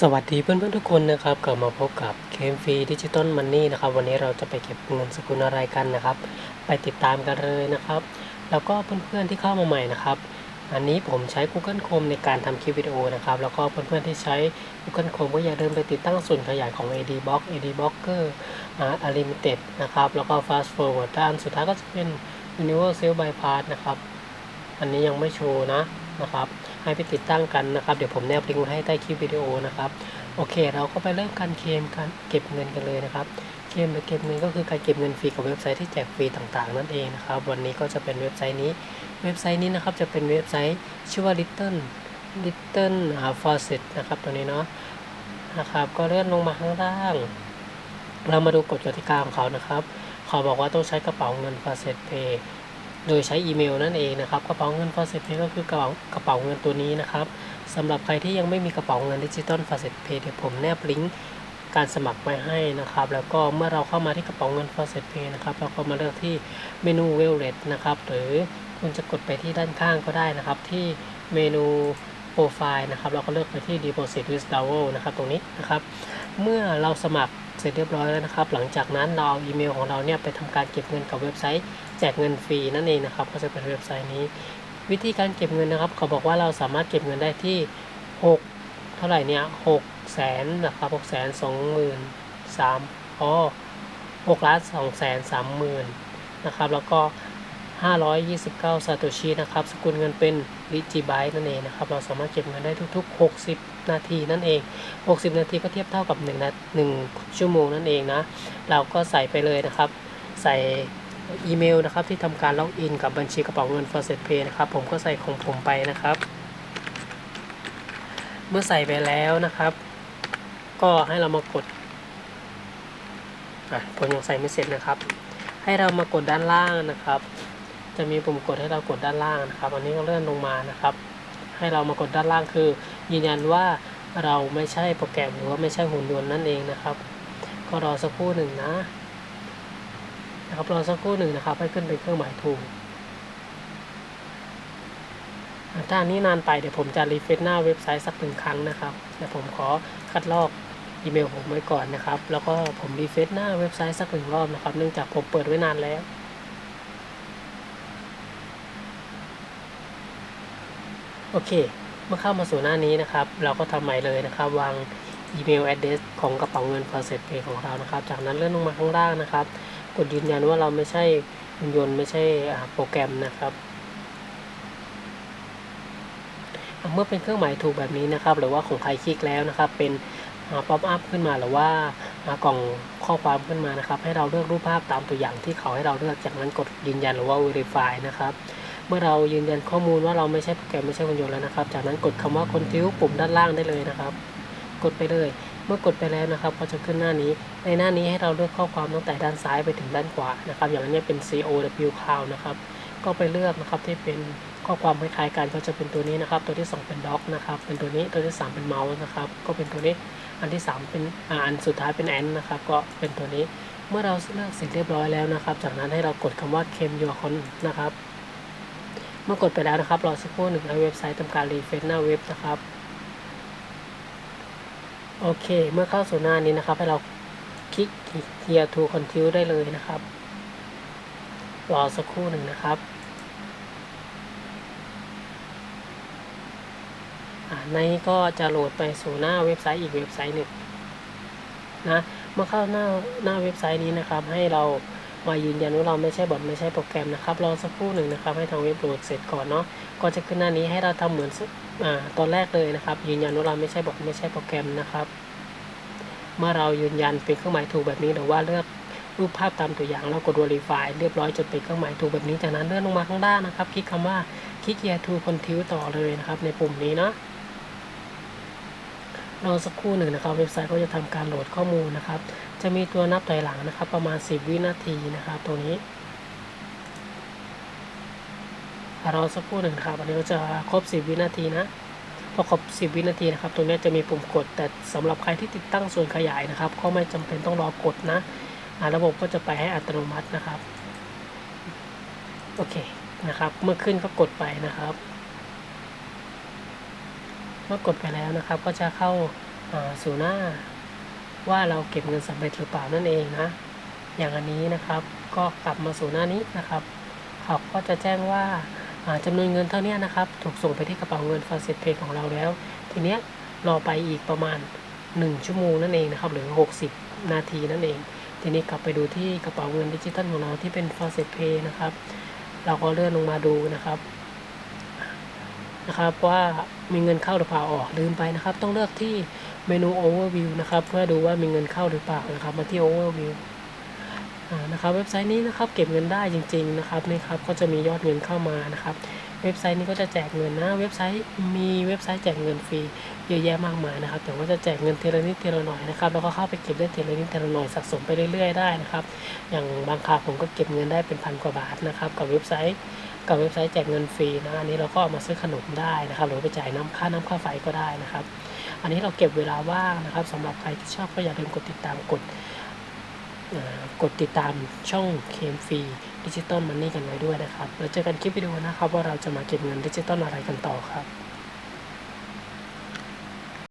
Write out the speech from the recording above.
สวัสดีเพื่อนๆทุกคนนะครับกลับมาพบกับเคมฟรีดิจิตอลมันนี่นะครับวันนี้เราจะไปเก็บเงินสกุลอะไรกันนะครับ ไปติดตามกันเลยนะครับ แล้วก็เพื่อนๆที่เข้ามาใหม่นะครับ อันนี้ผมใช้ Google Chrome ในการทำคลิปวิดีโอนะครับ แล้วก็เพื่อนๆที่ใช้ Google Chrome ก็อย่าลืมไปติดตั้งส่วนขยายของ AD Block AD Blocker อ่า Unlimited นะครับแล้วก็ Fast Forward ด้านสุดท้ายก็จะเป็น Universal Bypass นะครับ อันนี้ยังไม่โชว์นะนะครับ ให้ไปติดตั้งกันนะครับ เดี๋ยวผมแนบลิงก์ไว้ให้ใต้คลิปวิดีโอนะครับ โอเค เราก็ไปเริ่มการเคลมการเก็บเงินกันเลยนะครับ เคลมหรือเก็บเงินก็คือการเก็บเงินฟรีกับเว็บไซต์ที่แจกฟรีต่างๆ นั่นเองนะครับ วันนี้ก็จะเป็นเว็บไซต์นี้ เว็บไซต์นี้นะครับจะเป็นเว็บไซต์ชื่อว่า Little Little Faucet นะครับตัวนี้เนาะ นะครับ ก็เลื่อนลงมาข้างล่าง เรามาดูกฎกติกาของเขานะครับ เขาบอกว่าต้องใช้กระเป๋าเงิน Faucet Pay โดยใช้อีเมลนั่นเองนะครับกระเป๋าเงิน Faucet Pay ก็คือกระเป๋ากระเป๋าเงินตัวนี้นะครับสำหรับใครที่ยังไม่มีกระเป๋าเงินดิจิตอล Faucet Pay เดี๋ยวผมแนบลิงก์การสมัครไว้ให้นะครับ แล้วก็เมื่อเราเข้ามาที่กระเป๋าเงิน Faucet Pay นะครับเราก็มาเลือกที่เมนู Wallet นะครับหรือคุณจะกดไปที่ด้านข้างก็ได้นะครับ ที่เมนูโปรไฟล์นะครับ เราก็เลือกไปที่ Deposit Withdrawal นะครับ ตรงนี้นะครับ เมื่อเราสมัคร สร็จเรียบร้อยแล้วนะครับ หลังจากนั้นเราเอาอีเมลของเราเนี่ยไปทำการเก็บเงินกับเว็บไซต์ แจกเงินฟรีนั่นเองนะครับ ก็จะเป็นเว็บไซต์นี้ วิธีการเก็บเงินนะครับ เขาบอกว่าเราสามารถเก็บเงินได้ที่ 6 เท่าไหร่เนี่ยหกแสนนะครับหกแสนสองหมื่นสามอ๋อหกล้านสองแสนสามหมื่นนะครับ แล้วก็529ซาโตชินะครับ สกุลเงินเป็นริจิไบต์นั่นเองนะครับ เราสามารถเก็บเงินได้ทุกๆ 60 นาทีนั่นเอง 60 นาทีก็เทียบเท่ากับ1นา1ชั่วโมงนั่นเองนะ เราก็ใส่ไปเลยนะครับ ใส่อีเมลนะครับที่ทำการล็อกอินกับบัญชีกระเป๋าเงิน f a s e t Pay นะครับ ผมก็ใส่ของผมไปนะครับ เมื่อใส่ไปแล้วนะครับ ก็ให้เรามากดอะผมยังใส่ไม่เสร็จนะครับ ให้เรามากดด้านล่างนะครับ จะมีปุ่มกดให้เรากดด้านล่างนะครับ อันนี้ก็เลื่อนลงมานะครับ ให้เรามากดด้านล่างคือ ยืนยันว่าเราไม่ใช่โปรแกรมหรือว่าไม่ใช่หุ่นยนต์นั่นเองนะครับ ก็รอสักครู่หนึ่งนะนะครับรอสักครู่หนึ่งนะครับให้ขึ้นเป็นเครื่องหมายถูกถ้าอันนี้นานไปเดี๋ยวผมจะรีเฟรชหน้าเว็บไซต์สักหนึ่งครั้งนะครับเดี๋ยวผมขอคัดลอกอีเมลผมไว้ก่อนนะครับ แล้วก็ผมรีเฟรชหน้าเว็บไซต์สักหนึ่งรอบนะครับ เนื่องจากผมเปิดไว้นานแล้วโอเค เมื่อเข้ามาสู่หน้านี้นะครับ เราก็ทำใหม่เลยนะครับ วางอีเมล address ของกระเป๋าเงิน p r o c e s s Pay ของเรานะครับ จากนั้นเลื่อนลงมาข้างล่างนะครับ กดยืนยันว่าเราไม่ใช่หุ่นยนต์ไม่ใช่โปรแกรมนะครับ เมื่อเป็นเครื่องหมายถูกแบบนี้นะครับ หรือว่าของใครคลิกแล้วนะครับ เป็นป๊อปอัพขึ้นมาหรือว่ากล่องข้อความขึ้นมานะครับ ให้เราเลือกรูปภาพตามตัวอย่างที่เขาให้เราเลือกจากนั้นกดยืนยันหรือว่า verify นะครับ เมื่อเรายืนยันข้อมูลว่าเราไม่ใช่โปรแกรมไม่ใช่หุ่นยนต์แล้วนะครับ จากนั้นกดคำว่า continue ปุ่มด้านล่างได้เลยนะครับ กดไปเลย เมื่อกดไปแล้วนะครับก็จะขึ้นหน้านี้ ในหน้านี้ให้เราเลือกข้อความตั้งแต่ด้านซ้ายไปถึงด้านขวานะครับ อย่างนี้เป็น COW Cloud นะครับ ก็ไปเลือกนะครับที่เป็นข้อความคล้ายๆกันก็จะเป็นตัวนี้นะครับ ตัวที่ 2 เป็น doc นะครับ เป็นตัวนี้ตัวที่ 3 เป็นเมาส์นะครับ ก็เป็นตัวนี้อันที่ 3 เป็นอ,อันสุดท้ายเป็น and นะครับ ก็เป็นตัวนี้เมื่อเราเลือกเสร็จเรียบร้อยแล้วนะครับ จากนั้นให้เรากดคำว่า claim your con นะครับ เมื่อกดไปแล้วนะครับ รอสักครู่หนึ่งให้เว็บไซต์ทำการรีเฟรชหน้าเว็บนะครับ โอเค เมื่อเข้าสู่หน้านี้นะครับ ให้เราคลิก here to continue ได้เลยนะครับ รอสักครู่หนึ่งนะครับในก็จะโหลดไปสู่หน้าเว็บไซต์อีกเว็บไซต์หนึ่งนะ เมื่อเข้าหน้าหน้าเว็บไซต์นี้นะครับ ให้เรา มายืนยันว่าเราไม่ใช่บอทไม่ใช่โปรแกรมนะครับรอสักครู่หนึ่งนะครับ ให้ทางเว็บโหลดเสร็จก่อนเนาะก็จะขึ้นหน้านี้ให้เราทำเหมือนอ่าตอนแรกเลยนะครับ ยืนยันว่าเราไม่ใช่บอทไม่ใช่โปรแกรมนะครับ เมื่อเรายืนยันเป็นเครื่องหมายถูกแบบนี้หรือว่าเลือกรูปภาพตามตัวอย่างแล้วกด verify เรียบร้อยจนเป็นเครื่องหมายถูกแบบนี้จากนั้นเลื่อนลงมาข้างล่างนะครับ คลิกคำว่าคลิก here to continue ต่อเลยนะครับในปุ่มนี้เนาะ รอสักครู่หนึ่งนะครับเว็บไซต์ก็จะทำการโหลดข้อมูลนะครับ จะมีตัวนับถอยหลังนะครับ ประมาณ 10 วินาทีนะครับ ตัวนี้รอสักครู่หนึ่งครับอันนี้ก็จะครบ 10 วินาทีนะพอครบ 10 วินาทีนะครับ ตรงนี้จะมีปุ่มกด แต่สำหรับใครที่ติดตั้งส่วนขยายนะครับ ก็ไม่จำเป็นต้องรอกดนะระบบก็จะไปให้อัตโนมัตินะครับ โอเคนะครับ เมื่อขึ้นก็กดไปนะครับ เมื่อกดไปแล้วนะครับ ก็จะเข้าาสู่หน้าว่าเราเก็บเงินสำเร็จหรือเปล่านั่นเองนะ อย่างอันนี้นะครับ ก็กลับมาสู่หน้านี้นะครับเขาก็จะแจ้งว่าาจำนวนเงินเท่านี้นะครับ ถูกส่งไปที่กระเป๋าเงินฟาเซตเพย์ของเราแล้ว ทีเนี้ยรอไปอีกประมาณ 1 ชั่วโมงนั่นเองนะครับ หรือ 60 นาทีนั่นเอง ทีนี้กลับไปดูที่กระเป๋าเงินดิจิตอลของเราที่เป็นฟาเซตเพย์นะครับ เราก็เลื่อนลงมาดูนะครับ นะครับว่ามีเงินเข้าหรือเปล่าออกลืมไปนะครับ ต้องเลือกที่เมนู Overview นะครับ เพื่อดูว่ามีเงินเข้าหรือเปล่านะครับ มาที่ Overview นะครับเว็บไซต์นี้นะครับเก็บเงินได้จริง ๆ นะครับนี่ครับก็จะมียอดเงินเข้ามานะครับ เว็บไซต์นี้ก็จะแจกเงินนะเว็บไซต์มีเว็บไซต์แจกเงินฟรีเยอะแยะมากมายนะครับแต่ว่าจะแจกเงินทีละนิดทีละหน่อยนะครับแล้วก็เข้าไปเก็บได้ทีละนิดทีละหน่อยสะสมไปเรื่อยๆได้นะครับ อย่างบางคราวผมก็เก็บเงินได้เป็นพันกว่าบาทนะครับกับเว็บไซต์ กับเว็บไซต์แจกเงินฟรีนะอันนี้เราก็เอามาซื้อขนมได้นะครับ หรือไปจ่ายน้ำค่าน้ำค่าไฟก็ได้นะครับ อันนี้เราเก็บเวลาว่างนะครับสำหรับใครที่ชอบก็อย่าลืมกดติดตามกดกดติดตามช่องเคมฟรีดิจิตอลมันนี่กันไว้ด้วยนะครับ แล้วเจอกันคลิปวิดีโอนะครับว่าเราจะมาเก็บเงินดิจิตอลอะไรกันต่อครับ